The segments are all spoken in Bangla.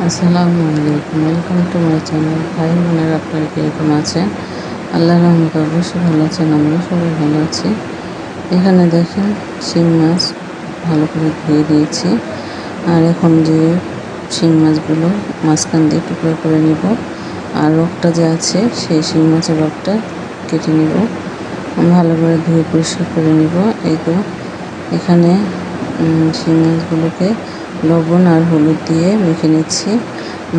আসসালামু আলাইকুম। ওয়েলকাম টু মাই চ্যানেল ভাই বোনেরা আপনারা কীরকম আছেন আল্লাহ রহমত অবশ্যই ভালো আছেন আমরা সবাই ভালো আছি। এখানে দেখেন শিং মাছ ভালো করে ধুয়ে দিয়েছি। আর এখন যে শিং মাছগুলো মাঝখান দিয়ে টুকরো করে নিব। আর রোগটা যে আছে, সেই শিং মাছের রোগটা কেটে নিব। ভালো করে ধুয়ে পরিষ্কার করে নিব। এই তো, এখানে শিং মাছগুলোকে লবণ আর হলুদ দিয়ে মেখে নিচ্ছি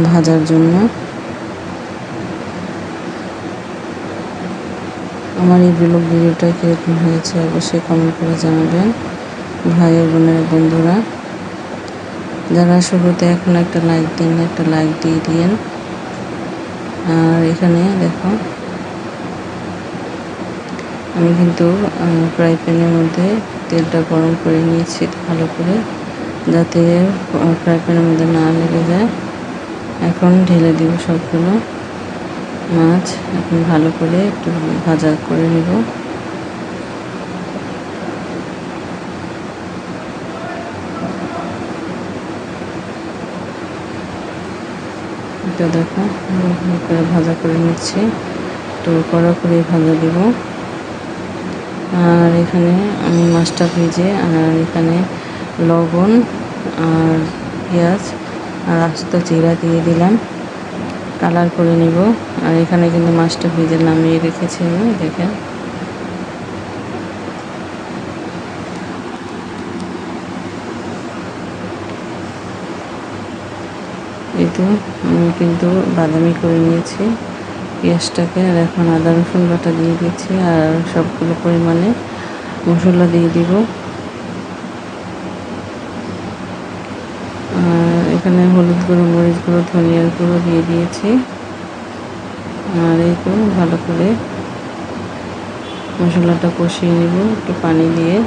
ভাজার জন্য। আমার এই ব্লগ ভিডিওটা কীরকম হয়েছে অবশ্যই কমেন্ট করে জানাবেন। ভাই বোনের বন্ধুরা, যারা শুরুতে এখন একটা লাইক দিন একটা লাইক দিয়ে দিন আর এখানে দেখো, আমি কিন্তু ফ্রাই প্যানের মধ্যে তেলটা গরম করে নিয়েছি ভালো করে। যাতে ফ্রাই প্যানের মধ্যে না লেগে যায়। এখন ঢেলে দিব সবগুলো মাছ। এখন ভালো করে একটু ভাজা করে নিব। এটা দেখো করে ভাজা করে নিচ্ছি। একটু কড়া করে ভাজা দিব। আর এখানে আমি মাছটা ভেজে, আর এখানে লবণ আর পেঁয়াজ আর আস্ত জিরা দিয়ে দিলাম। কালার করে নিব। আর এখানে কিন্তু মাছটা ভেজে নামিয়ে রেখেছি আমি, দেখেন। এই তো আমি কিন্তু বাদামি করে নিয়েছি পেঁয়াজটাকে, আর এখন আদা রসুন বাটা দিয়ে দিচ্ছি, আর সবগুলো পরিমাণে মশলা দিয়ে দিব আর এখানে হলুদ গুঁড়ো, মরিচ গুঁড়ো, ধনিয়ার গুঁড়ো দিয়ে দিয়েছি। আর এই তো ভালো করে মশলাটা কষিয়ে নেব, একটু পানি দিয়ে।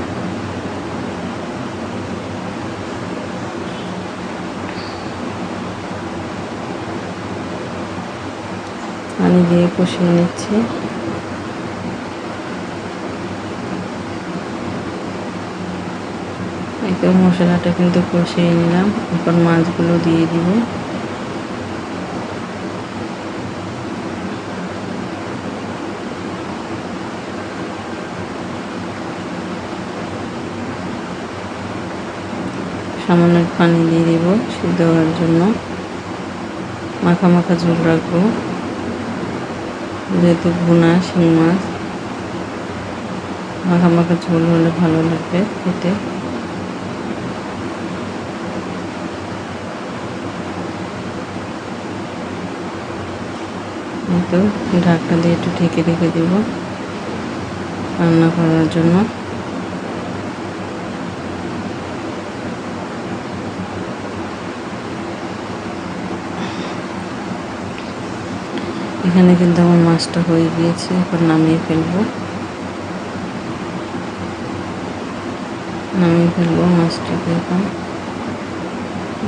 পানি দিয়ে কষিয়ে নিচ্ছি। এই মশলাটা কিন্তু কষিয়ে নিলাম। এরপর মাছগুলো দিয়ে দিব। সামান্য পানি দিয়ে দিব সিদ্ধ হওয়ার জন্য। মাখা মাখা ঝোল রাখব। যেহেতু ভুনা শিং মাছ, মাখা মাখা ঝোল হলে ভালো লাগবে খেতে। তো ঢাকটা দিয়ে একটু ঢেকে রেখে দেব রান্না করার জন্য। এখানে কিন্তু আমার মাছটা হয়ে গিয়েছে এখন নামিয়ে ফেলব। নামিয়ে ফেলব মাছটাকে এখন।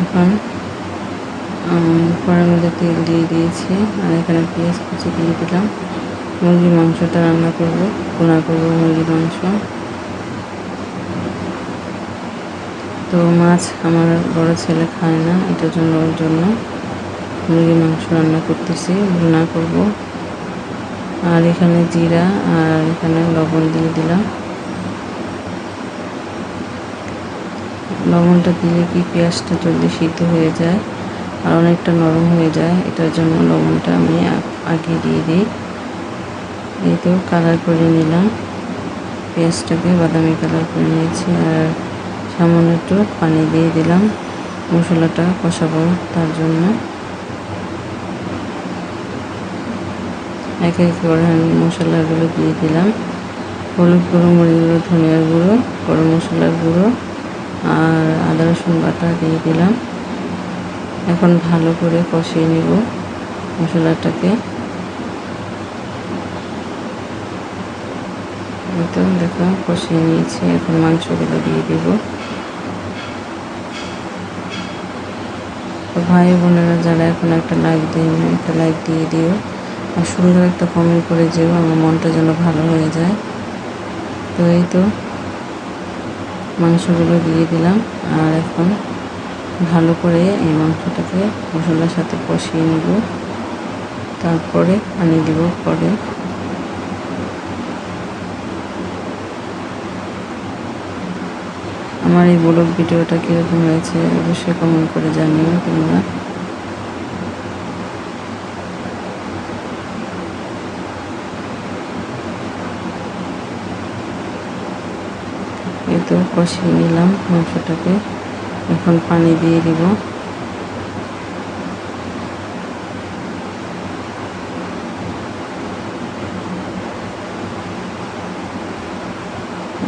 এখন কড়ার মধ্যে তেল দিয়ে দিয়েছি। আর এখানে পেঁয়াজ কুচি দিয়ে দিলাম। মুরগির মাংসটা রান্না করব পোনা করব মুরগির মাংস। তো মাছ আমার বড় ছেলে খায় না এটার জন্য ওর জন্য মুরগির মাংস রান্না করতেছি, ভুনা করব। আর এখানে জিরা আর এখানে লবণ দিয়ে দিলাম। লবণটা দিলে কি পেঁয়াজটা জলদি সিদ্ধ হয়ে যায়? আর অনেকটা নরম হয়ে যায়। এটার জন্য লবণটা আমি আগে দিয়ে দিই। এই তো কালার করে নিলাম। পেঁয়াজটাকে বাদামি কালার করে নিয়েছি আর সামান্য একটু পানি দিয়ে দিলাম। মশলাটা কষাবো তার জন্য। এক এক করে আমি মশলাগুলো দিয়ে দিলাম। হলুদ গুঁড়ো, মরিচ গুঁড়ো ধনিয়ার গুঁড়ো, গরম মশলার গুঁড়ো আর আদা রসুন বাটা দিয়ে দিলাম। এখন ভালো করে কষিয়ে নিব মশলাটাকে। তো দেখো, কষিয়ে নিয়েছি। এখন মাংসগুলো দিয়ে দিব। ভাই বোনেরা যারা এখন একটা লাইক দিন একটা লাইক দিয়ে দিও। আর সুন্দর একটা কমেন্ট করে যেও, আমার মনটা যেন ভালো হয়ে যায়। তো এই তো, মাংসগুলো দিয়ে দিলাম। আর এখন ভালো করে এই মাংসটাকে মশলার সাথে কষিয়ে নিব। তারপরে পানি দিব পরে। আমার এই ব্লগ ভিডিওটা কীরকম হয়েছে অবশ্যই কমেন্ট করে জানিও তোমরা। এই তো কষিয়ে নিলাম মাংসটাকে। এখন পানি দিয়ে দিব।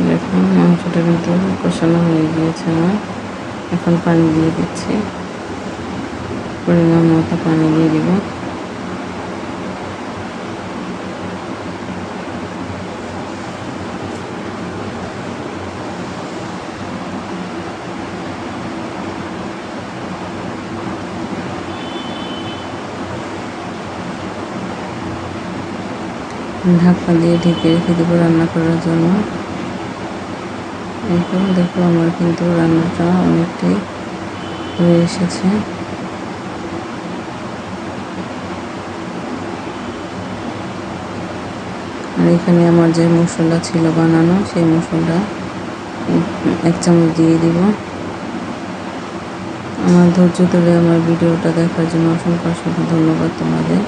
দেখুন মাংসটা কিন্তু কষানো হয়ে গিয়েছে আমার। এখন পানি দিয়ে দিচ্ছি। পরিমাণ মতো পানি দিয়ে দিব। ঢাকনা দিয়ে ঢেকে রেখে দেবো রান্না করার জন্য। এখন দেখো আমার কিন্তু রান্নাটা অনেকটাই হয়ে এসেছে। আর এখানে আমার যে মশলা ছিল বানানো, সেই মশলা এক চামচ দিয়ে দিব। আমার ধৈর্য ধরে আমার ভিডিওটা দেখার জন্য অসংখ্য অসংখ্য ধন্যবাদ তোমাদের।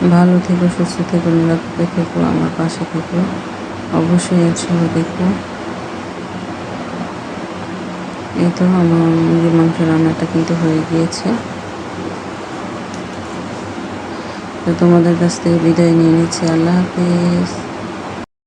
ভালো থেকো, সুস্থ থেকো, নিরাপদে থেকো, আমার পাশে থেকো। অবশ্যই একসঙ্গে দেখো এই তো আমার মুরগির মাংস রান্নাটা কিন্তু হয়ে গিয়েছে। তো তোমাদের কাছ থেকে বিদায় নিয়ে নিচ্ছি। আল্লাহ হাফিজ।